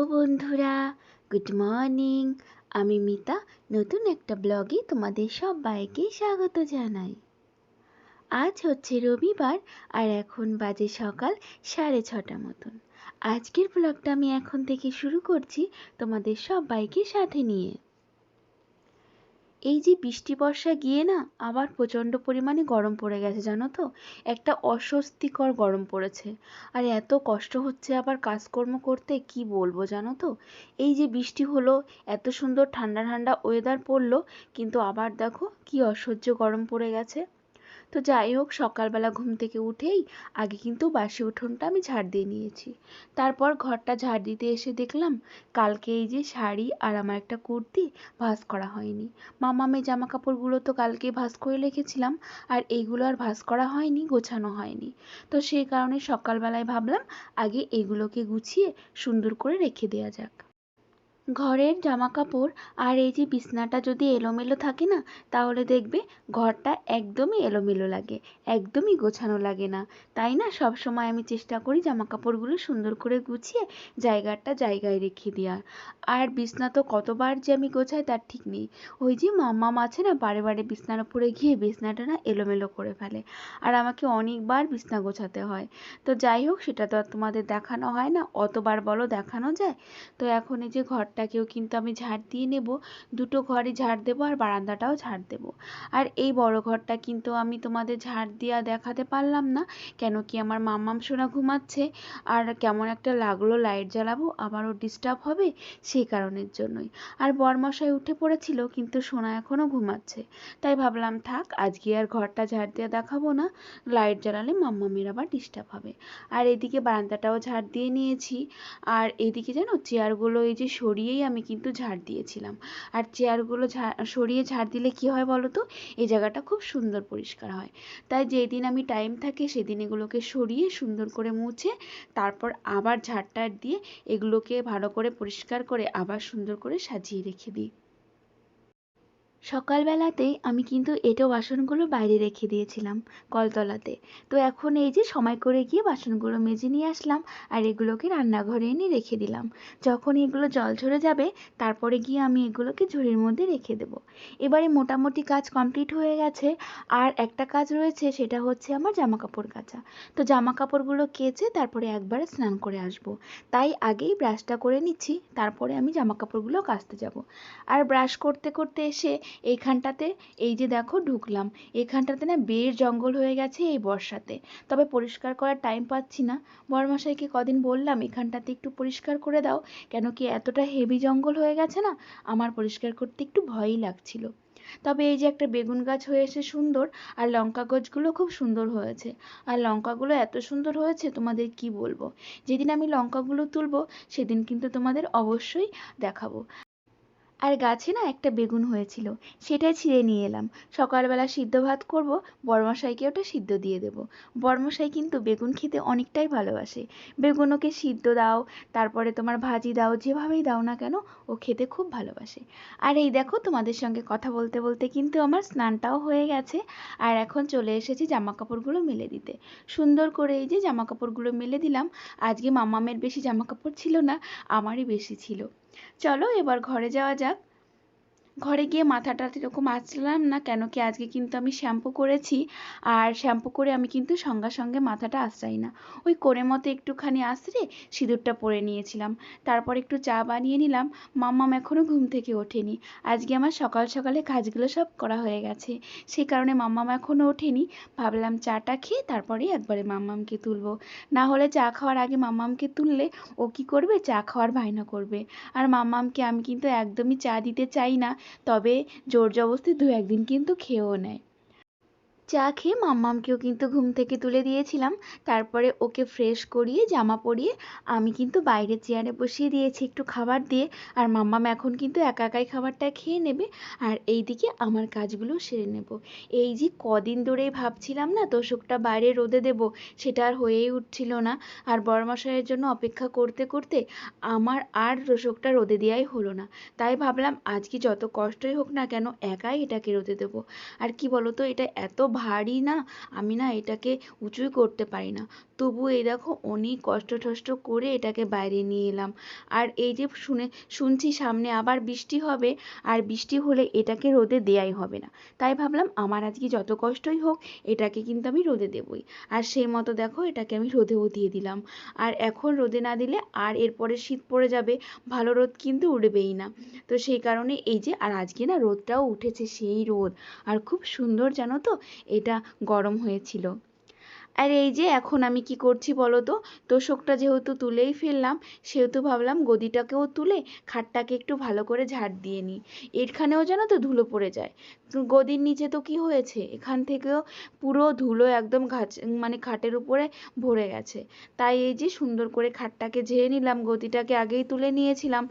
Hello বন্ধুরা good morning আমি মিতা, নতুন একটা ব্লগে তোমাদের সবাইকে স্বাগত জানাই। আজ হচ্ছে রবিবার আর এখন বাজে সকাল সাড়ে ছটা মতন। আজকের ব্লগটা আমি এখন থেকে শুরু করছি তোমাদের সবাইকে সাথে নিয়ে। এই যে বৃষ্টি, বর্ষা গিয়ে না আবার প্রচণ্ড পরিমাণে গরম পড়ে গেছে, জানো তো? একটা অস্বস্তিকর গরম পড়েছে। আর এত কষ্ট হচ্ছে আবার কাজকর্ম করতে, কি বলব জানো তো? এই যে বৃষ্টি হলো, এত সুন্দর ঠান্ডা ঠান্ডা ওয়েদার পড়ল, কিন্তু আবার দেখো কি অসহ্য গরম পড়ে গেছে। তো যাই হোক, সকালবেলা ঘুম থেকে উঠেই আগে কিন্তু বাসি উঠোনটা আমি ঝাড় দিয়ে নিয়েছি। তারপর ঘরটা ঝাড় দিতে এসে দেখলাম কালকে এই যে শাড়ি আর আমার একটা কুর্তি ভাঁজ করা হয়নি। মামা মামামের জামা কাপড়গুলো তো কালকে ভাঁজ করে রেখেছিলাম আর এইগুলো আর ভাঁজ করা হয়নি, গোছানো হয়নি। তো সেই কারণে সকালবেলায় ভাবলাম আগে এগুলোকে গুছিয়ে সুন্দর করে রেখে দেওয়া যাক। ঘরের জামা কাপড় আর এই যে বিছনাটা যদি এলোমেলো থাকে না, তাহলে দেখবে ঘরটা একদমই এলোমেলো লাগে, একদমই গোছানো লাগে না। তাই না? সব সময় আমি চেষ্টা করি জামা কাপড়গুলো সুন্দর করে গুছিয়ে জায়গাটা জায়গায় রেখে দেওয়ার। আর বিছনা তো কতবার যে আমি গোছাই তার ঠিক নেই। ওই যে মাম্মাম আছে না, বারে বারে বিছনার উপরে গিয়ে বিছনাটা না এলোমেলো করে ফেলে। আর আমাকে অনেকবার বিছনা গোছাতে হয়। তো যাই হোক, সেটা তো আর তোমাদের দেখানো হয় না। অতবার বলো দেখানো যায়। তো এখন এই যে ঘরটা ঘরটাকেও কিন্তু আমি ঝাড় দিয়ে নেব। দুটো ঘরই ঝাড় দেবো আর বারান্দাটাও ঝাড় দেব। আর এই বড় ঘরটা কিন্তু আমি তোমাদের ঝাড় দিয়া দেখাতে পারলাম না, কেন কি আমার মাম্মাম সোনা ঘুমাচ্ছে আর কেমন একটা লাগল লাইট জ্বালাবো, আবারও ডিস্টার্ব হবে সেই কারণের জন্যই। আর বরমশাই উঠে পড়েছিল, কিন্তু সোনা এখনও ঘুমাচ্ছে। তাই ভাবলাম, থাক, আজকে আর ঘরটা ঝাড় দিয়ে দেখাবো না, লাইট জ্বালালে মাম্মামের আবার ডিস্টার্ব হবে। আর এদিকে বারান্দাটাও ঝাড় দিয়ে নিয়েছি। আর এদিকে জানো চেয়ারগুলো এই যে সরিয়ে দিয়েই আমি কিন্তু ঝাড় দিয়েছিলাম। আর চেয়ারগুলো সরিয়ে ঝাড় দিলে কি হয় বলো তো? এই জায়গাটা খুব সুন্দর পরিষ্কার হয়। তাই যেদিন আমি টাইম থাকে সেদিন এগুলোকে সরিয়ে সুন্দর করে মুছে তারপর আবার ঝাড় টাড় দিয়ে এগুলোকে ভালো করে পরিষ্কার করে আবার সুন্দর করে সাজিয়ে রেখে দিই। সকালবেলাতেই আমি কিন্তু এঁটো বাসনগুলো বাইরে রেখে দিয়েছিলাম কলতলাতে। তো এখন এই যে সময় করে গিয়ে বাসনগুলো মেজে নিয়ে আসলাম আর এগুলোকে রান্নাঘরে এনে রেখে দিলাম। যখন এগুলো জল ঝরে যাবে, তারপরে গিয়ে আমি এগুলোকে ঝুড়ির মধ্যে রেখে দেবো। এবারে মোটামুটি কাজ কমপ্লিট হয়ে গেছে আর একটা কাজ রয়েছে, সেটা হচ্ছে আমার জামা কাপড় কাচা। তো জামা কাপড়গুলো কেচে তারপরে একবারে স্নান করে আসব। তাই আগেই ব্রাশটা করে নিচ্ছি, তারপরে আমি জামা কাপড়গুলো কাচতে যাব। আর ব্রাশ করতে করতে এসে এইখানটাতে এই যে দেখো ঢুকলাম এখানটাতে না বের জঙ্গল হয়ে গেছে এই বর্ষাতে। তবে পরিষ্কার করার টাইম পাচ্ছি না। বড়মশাইকে কদিন বললাম এখানটাতে একটু পরিষ্কার করে দাও, কেন কি এতটা হেভি জঙ্গল হয়ে গেছে না? আমার পরিষ্কার করতে একটু ভয়ই লাগছিল। তবে এই যে একটা বেগুন গাছ হয়েছে সুন্দর, আর লঙ্কা গাছগুলো খুব সুন্দর হয়েছে। আর লঙ্কাগুলো এত সুন্দর হয়েছে, তোমাদের কি বলব? যেদিন আমি লঙ্কাগুলো তুলবো, সেদিন কিন্তু তোমাদের অবশ্যই দেখাবো। আর গাছে না একটা বেগুন হয়েছিল, সেটাই ছিঁড়ে নিয়ে এলাম। সকালবেলা সিদ্ধ ভাত করব, বড়মশাইকে ওটা সিদ্ধ দিয়ে দেব। বড়মশাই কিন্তু বেগুন খেতে অনেকটাই ভালোবাসে। বেগুন ওকে সিদ্ধ দাও, তারপরে তোমার ভাজি দাও, যেভাবেই দাও না কেন, ও খেতে খুব ভালোবাসে। আর এই দেখো, তোমাদের সঙ্গে কথা বলতে বলতে কিন্তু আমার স্নানটাও হয়ে গেছে, আর এখন চলে এসেছি জামা কাপড়গুলো মেলে দিতে। সুন্দর করে এই যে জামা কাপড়গুলো মেলে দিলাম, আজকে মামামের বেশি জামা কাপড় ছিল না, আমারই বেশি ছিল। চলো এবার ঘরে যাওয়া যাক। ঘরে গিয়ে মাথাটা এরকম আঁচলাম না কেন কি আজকে কিন্তু আমি শ্যাম্পু করেছি, আর শ্যাম্পু করে আমি কিন্তু সঙ্গে সঙ্গে মাথাটা আঁচড়াই না। ওই করে মতো একটুখানি আঁচড়ে সিঁদুরটা পরে নিয়েছিলাম। তারপর একটু চা বানিয়ে নিলাম। মাম্মাম এখনও ঘুম থেকে ওঠেনি। আজকে আমার সকাল সকালে কাজগুলো সব করা হয়ে গেছে। সেই কারণে মাম্মাম এখনও ওঠেনি। ভাবলাম চাটা খেয়ে তারপরেই একবারে মাম্মামকে তুলবো। না হলে চা খাওয়ার আগে মাম্মামকে তুললে ও কি করবে? চা খাওয়ার বায়না করবে। আর মাম্মামকে আমি কিন্তু একদমই চা দিতে চাই না। তবে জোর জবরদস্তি দু একদিন কিন্তু খেয়েও নেয়। চা খেয়ে মাম্মামকেও কিন্তু ঘুম থেকে তুলে দিয়েছিলাম। তারপরে ওকে ফ্রেশ করিয়ে জামা পরিয়ে আমি কিন্তু বাইরে চেয়ারে বসিয়ে দিয়েছি একটু খাবার দিয়ে। আর মাম্মাম এখন কিন্তু একা একাই খাবারটা খেয়ে নেবে। আর এই দিকে আমার কাজগুলো সেরে নেব। এই যে কদিন ধরেই ভাবছিলাম না তোষকটা বাইরে রোদে দেব, সেটা আর হয়েই উঠছিল না। আর বড়মশাইয়ের জন্য অপেক্ষা করতে করতে আমার আর তোষকটা রোদে দেওয়াই হলো না। তাই ভাবলাম আজকে যত কষ্টই হোক না কেন একাই এটাকে রোদে দেবো। আর কি বলো তো এটা এত ভারী না, আমি না এটাকে উঁচুই করতে পারি না। তবু এই দেখো অনেক কষ্ট টষ্ট করে এটাকে বাইরে নিয়ে এলাম। আর এই যে শুনে, শুনছি সামনে আবার বৃষ্টি হবে, আর বৃষ্টি হলে এটাকে রোদে দেয়াই হবে না। তাই ভাবলাম আমার আজকে যত কষ্টই হোক, এটাকে কিন্তু আমি রোদে দেবই। আর সেই মতো দেখো এটাকে আমি রোদেও দিয়ে দিলাম। আর এখন রোদে না দিলে আর এরপরে শীত পড়ে যাবে, ভালো রোদ কিন্তু উঠবেই না। তো সেই কারণে এই যে, আর আজকে না রোদটাও উঠেছে সেই রোদ। আর খুব সুন্দর জানো তো এটা গরম হয়েছিল। আর এই যে এখন আমি কি করছি বলো তো? তোষকটা যেহেতু তুলেই ফেললাম, সেহেতু ভাবলাম গদিটাকেও তুলে খাটটাকে একটু ভালো করে ঝাড় দিয়ে নিই। এখানেও জানো তো ধুলো পড়ে যায়। গদির নিচে তো কি হয়েছে? এখান থেকেও পুরো ধুলো একদম ঘাচ মানে খাটের উপরে ভরে গেছে। তাই এই যে সুন্দর করে খাটটাকে ঝেড়ে নিলাম, গদিটাকে আগেই তুলে নিয়েছিলাম।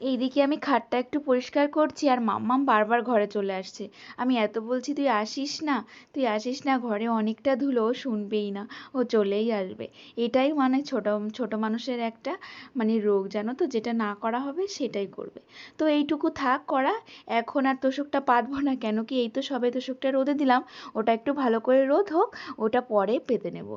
এইদিকে আমি খাটটা একটু পরিষ্কার করছি আর মাম্মাম বারবার ঘরে চলে আসছে। আমি এত বলছি, তুই আসিস না? তুই আসিস না? ঘরে অনেকটা ধুলো, ও শুনবেই না। ও চলেই আসবে। এটাই মানে ছোট ছোট মানুষের একটা মানে রোগ, জানো তো? যেটা না করা হবে, সেটাই করবে। তো এইটুকু থাক করা। এখন আর তোষকটা পাতবো না কেন কি? এই তো সবে তোষকটা রোদে দিলাম। ওটা একটু ভালো করে রোদ হোক, ওটা পরে পেতে নেব।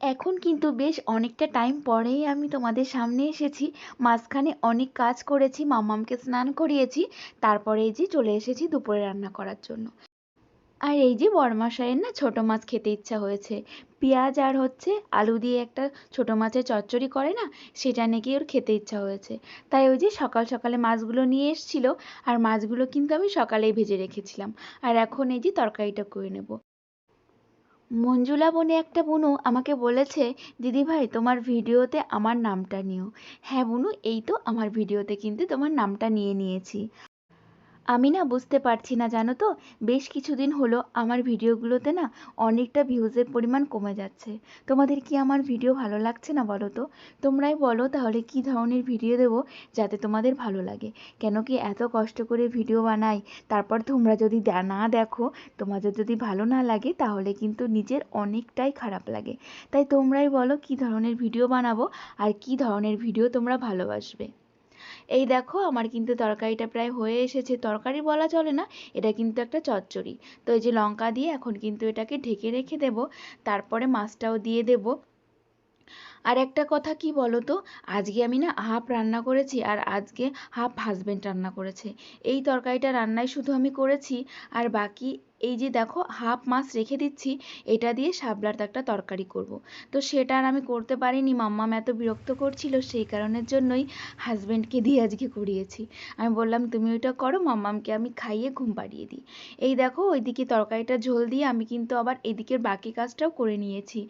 এখন কিন্তু বেশ অনেকটা টাইম পরেই আমি তোমাদের সামনে এসেছি। মাঝখানে অনেক কাজ করেছি মাম্মামকে স্নান করিয়েছি, তারপরে এই যে চলে এসেছি দুপুরে রান্না করার জন্য। আর এই যে বড়মশাইয়ের না ছোট মাছ খেতে ইচ্ছা হয়েছে। পেঁয়াজ আর হচ্ছে আলু দিয়ে একটা ছোট মাছের চচ্চড়ি করে না, সেটা নাকি ওর খেতে ইচ্ছা হয়েছে। তাই ওই যে সকাল সকালে মাছগুলো নিয়ে এসেছিল, আর মাছগুলো কিন্তু আমি সকালেই ভেজে রেখেছিলাম। আর এখন এই যে তরকারিটা করে নেব। মঞ্জুলা বনে একটা বুনু আমাকে বলেছে দিদিভাই তোমার ভিডিওতে আমার নামটা নিও। হ্যাঁ বুনু, এই তো আমার ভিডিওতে কিন্তু তোমার নামটা নিয়ে নিয়েছি। আমি না বুঝতে পারছি না, জানো তো? বেশ কিছুদিন হলো আমার ভিডিওগুলোতে না অনেকটা ভিউজের পরিমাণ কমে যাচ্ছে। তোমাদের কি আমার ভিডিও ভালো লাগছে না বলো তো? তোমরাই বলো তাহলে কি ধরনের ভিডিও দেবো যাতে তোমাদের ভালো লাগে। কেন কি এত কষ্ট করে ভিডিও বানাই, তারপর তোমরা যদি না দেখো, তোমাদের যদি ভালো না লাগে তাহলে কিন্তু নিজের অনেকটাই খারাপ লাগে। তাই তোমরাই বলো কি ধরনের ভিডিও বানাবো আর কি ধরনের ভিডিও তোমরা ভালোবাসবে। এই দেখো আমার কিন্তু তরকারিটা প্রায় হয়ে এসেছে, তরকারি বলা চলে না, এটা কিন্তু একটা চচ্চড়ি। তো এই যে লঙ্কা দিয়ে এখন কিন্তু এটাকে ঢেকে রেখে দেব, তারপরে মাছটাও দিয়ে দেব। আর একটা কথা কি বলো তো আজকে আমি না হাফ রান্না করেছি আর আজকে হাফ হাজবেন্ড রান্না করেছে। এই তরকারিটা রান্নাই শুধু আমি করেছি, আর বাকি এই যে দেখো হাফ মাছ রেখে দিচ্ছি, এটা দিয়ে শাপলার একটা তরকারি করব। তো সেটা আর আমি করতে পারিনি, মাম্মাম এত বিরক্ত করছিল, সেই কারণের জন্যই হাজব্যান্ডকে দিয়ে আজকে করিয়েছি। আমি বললাম, তুমি ওইটা করো, মাম্মামকে আমি খাইয়ে ঘুম পাড়িয়ে দিই। এই দেখো, ওইদিকে তরকারিটা ঝোল দিয়ে আমি কিন্তু আবার এদিকের বাকি কাজটাও করে নিয়েছি।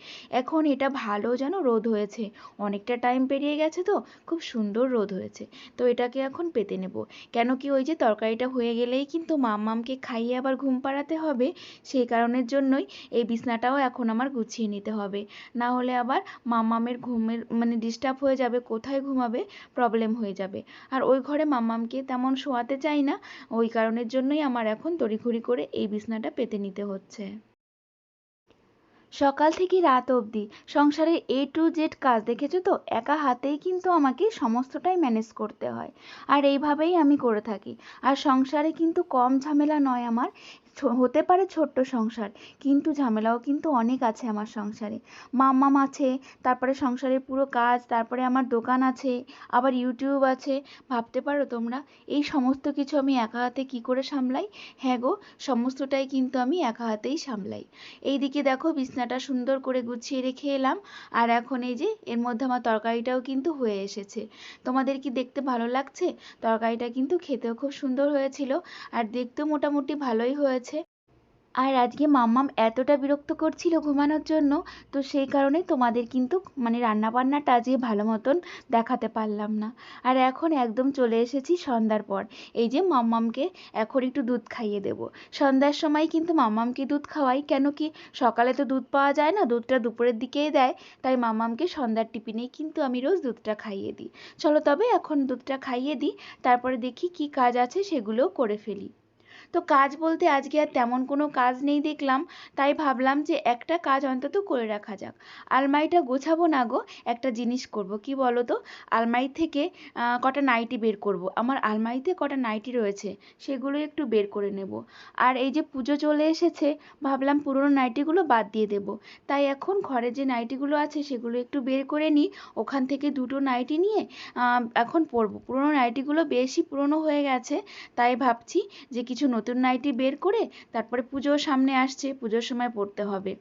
এখন এটা ভালো যেন রোদ হয়েছে। অনেকটা টাইম পেরিয়ে গেছে তো, খুব সুন্দর রোদ হয়েছে। তো এটাকে এখন পেতে নেব। কেন কি ওই যে তরকারিটা হয়ে গেলেই কিন্তু মাম্মামকে খাইয়ে আবার ঘুম পাড়াতে হবে, সেই কারণের জন্যই এই বিছনাটাও এখন আমার গুছিয়ে নিতে হবে। না হলে আবার মাম্মামের ঘুমের মানে ডিস্টার্ব হয়ে যাবে, কোথায় ঘুমাবে? প্রবলেম হয়ে যাবে। আর ওই ঘরে মাম্মামকে তেমন শোয়াতে চাই না, ওই কারণের জন্যই আমার এখন তড়িঘড়ি করে এই বিছনাটা পেতে নিতে হচ্ছে। সকাল থেকে রাত অবধি। সংসারের এ টু জেড কাজ দেখেছ তো? একা হাতেই কিন্তু আমাকে সমস্তটাই ম্যানেজ করতে হয়। আর এইভাবেই আমি করে থাকি। আর সংসারে কিন্তু কম ঝামেলা নয় আমার হতে পারে ছোট্ট সংসার, কিন্তু ঝামেলাও কিন্তু অনেক আছে আমার সংসারে। মাম্মাম আছে, তারপরে সংসারের পুরো কাজ, তারপরে আমার দোকান আছে, আবার ইউটিউব আছে। ভাবতে পারো তোমরা, এই সমস্ত কিছু আমি একা হাতে কী করে সামলাই? হ্যাঁ গো, সমস্তটাই কিন্তু আমি একা হাতেই সামলাই। এই দিকে দেখো বিছনাটা সুন্দর করে গুছিয়ে রেখে এলাম, আর এখন এই যে এর মধ্যে আমার তরকারিটাও কিন্তু হয়ে এসেছে। তোমাদের কি দেখতে ভালো লাগছে? তরকারিটা কিন্তু খেতেও খুব সুন্দর হয়েছিল, আর দেখতেও মোটামুটি ভালোই হয়েছে। আর আজকে মাম্মাম এতটা বিরক্ত করছিল ঘুমানোর জন্য, তো সেই কারণে তোমাদের কিন্তু মানে রান্নাবান্নাটা আজকে ভালো মতন দেখাতে পারলাম না। আর এখন একদম চলে এসেছি সন্ধ্যার পর। এই যে মাম্মামকে এখন একটু দুধ খাইয়ে দেব। সন্ধ্যার সময় কিন্তু মাম্মামকে দুধ খাওয়াই, কেন কি সকালে তো দুধ পাওয়া যায় না, দুধটা দুপুরের দিকেই দেয়, তাই মাম্মামকে সন্ধ্যার টিফিনেই কিন্তু আমি রোজ দুধটা খাইয়ে দিই। চলো তবে এখন দুধটা খাইয়ে দিই, তারপরে দেখি কি কাজ আছে সেগুলোও করে ফেলি। তো কাজ বলতে আজকে আর তেমন কোনো কাজ নেই দেখলাম, তাই ভাবলাম যে একটা কাজ অন্তত করে রাখা যাক। আলমারিটা গোছাবো না গো, একটা জিনিস করব, কি বলো তো? আলমারি থেকে কটা নাইটি বের করব। আমার আলমারিতে কটা নাইটি রয়েছে সেগুলো একটু বের করে নেব। আর এই যে পুজো চলে এসেছে, ভাবলাম পুরনো নাইটিগুলো বাদ দিয়ে দেব। তাই এখন ঘরে যে নাইটিগুলো আছে, সেগুলো একটু বের করে নিই। ওখান থেকে দুটো নাইটি নিয়ে এখন পরবো। পুরনো নাইটিগুলো বেশি পুরনো হয়ে গেছে, তাই ভাবছি যে কিছু নতুন নাইটি বের করে তারপরে পুজোর সামনে আসছে, পুজোর সময় পড়তে হবে।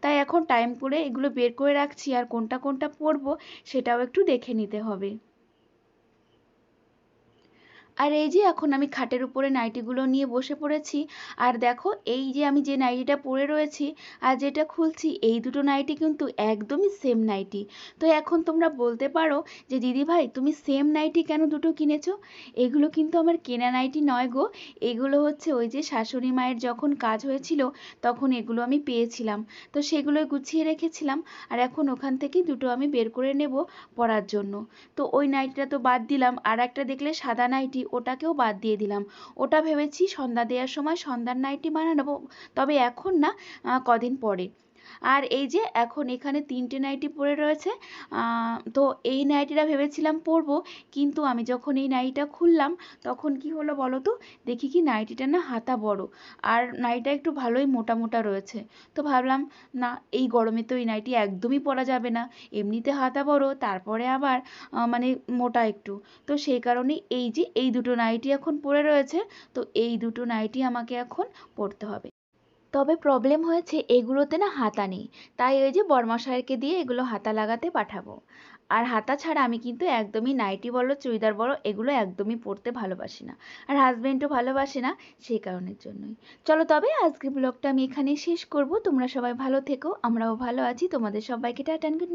তাই এখন টাইম করে এগুলো বের করে রাখছি আর কোনটা কোনটা পরবো সেটাও একটু দেখে নিতে হবে। আর এই যে এখন আমি খাটের উপরে নাইটিগুলো নিয়ে বসে পড়েছি, আর দেখো এই যে আমি যে নাইটিটা পরে রয়েছি আর যেটা খুলছি, এই দুটো নাইটি কিন্তু একদমই সেম নাইটি। তো এখন তোমরা বলতে পারো যে, দিদি ভাই, তুমি সেম নাইটি কেন দুটো কিনেছো? এগুলো কিন্তু আমার কেনা নাইটি নয় গো, এগুলো হচ্ছে ওই যে শাশুড়ি মায়ের যখন কাজ হয়েছিল, তখন এগুলো আমি পেয়েছিলাম। তো সেগুলো গুছিয়ে রেখেছিলাম, আর এখন ওখান থেকে দুটো আমি বের করে নেব পরার জন্য। তো ওই নাইটিটা তো বাদ দিলাম, আর একটা দেখলে সাদা নাইটি ওটাকেও বাদ দিয়ে দিলাম। ওটা ভেবেছি সন্ধ্যা দেওয়ার সময় সন্ধ্যার নাইটি বানাবো তবে এখন না কদিন পরে। আর এই যে এখন এখানে তিনটে নাইটি পরে রয়েছে তো এই নাইটিটা ভেবেছিলাম পরবো কিন্তু আমি যখন এই নাইটিটা খুললাম, তখন কি হলো বলো তো দেখি কি নাইটিটা না হাতা বড়, আর নাইটিটা একটু ভালোই মোটা মোটা রয়েছে। তো ভাবলাম, না, এই গরমে তো এই নাইটি একদমই পরা যাবে না, এমনিতে হাতা বড়, তারপরে আবার মানে মোটা একটু। তো সেই কারণে এই যে এই দুটো নাইটি এখন পরে রয়েছে, তো এই দুটো নাইটি আমাকে এখন পরতে হবে। তবে প্রবলেম হয়েছে এগুলোতে না হাতা নেই। তাই ওই যে বরমশাইকে দিয়ে এগুলো হাতা লাগাতে পাঠাবো। আর হাতা ছাড়া আমি কিন্তু একদমই নাইটি বলো, চুড়িদার বলো, এগুলো একদমই পরতে ভালোবাসি না। আর হাজব্যান্ডও ভালোবাসে না সেই কারণের জন্যই। চলো তবে আজকের ব্লগটা আমি এখানেই শেষ করব। তোমরা সবাই ভালো থেকো, আমরাও ভালো আছি। তোমাদের সবাইকে টাটা গুড নাইট